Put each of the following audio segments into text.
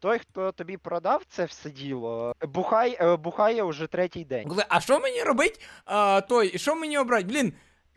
Той, хто тобі продав це все діло, бухай, е, бухає вже третій день. А що мені робить? А, той, що мені обрати? Блін,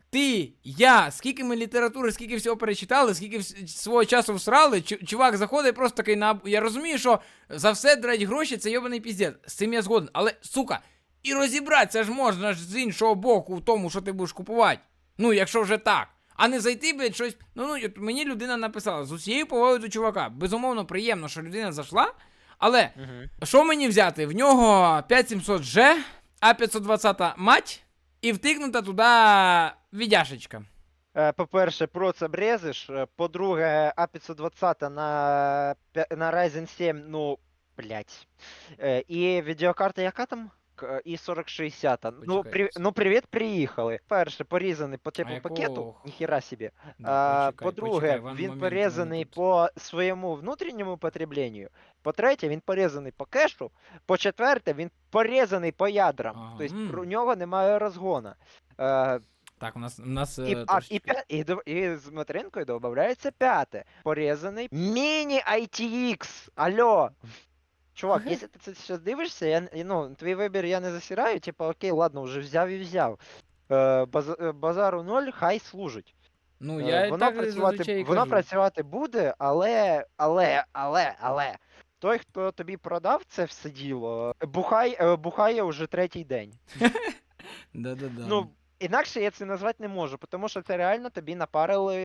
ти, я, скільки ми літератури, скільки всього перечитали, скільки свого часу всрали, чувак заходить просто такий на. Я розумію, що за все драть гроші це йобаний піздець. З цим я згоден. Але, сука, і розібратися ж можна ж з іншого боку в тому, що ти будеш купувати. Ну, якщо вже так. А не зайти, блядь, щось. Ну, ну, от мені людина написала з усією повагою до чувака. Безумовно, приємно, що людина зайшла. Але Угу. що мені взяти? В нього 5700G, А520 мать і втикнута туди відяшечка. Е, По-перше, про це брезиш. е, По-друге, А520 на, на Ryzen 7, ну, блять. І відеокарта яка там? К- І 4060. Ну, при... ну, привіт, приїхали. Перше, порізаний по А теплопакету, якого ніхіра собі. Да, А, по-друге, він порізаний по своєму внутрішньому потребленню. По-третє, він порізаний по кешу. По-четверте, він порізаний по ядрам. Ага, Тобто у нього немає розгона. Е, Так, у нас, у нас і, е, а, і, і, і з материнкою додається п'яте. Порізаний міні ITX. Алло. Чувак, якщо ти це зараз дивишся, я, н- ну, твій вибір я не засираю, типу, окей, ладно, вже взяв і взяв. Е, баз, е, базару 0, хай служить. Ну, Е, я і воно так працювати, зазвичай воно кажу. працювати буде, але, але, але, але. Той, хто тобі продав це все діло, бухай, е, бухає вже третій день. Да-да-да. Ну, інакше я це назвати не можу, тому що це реально тобі напарили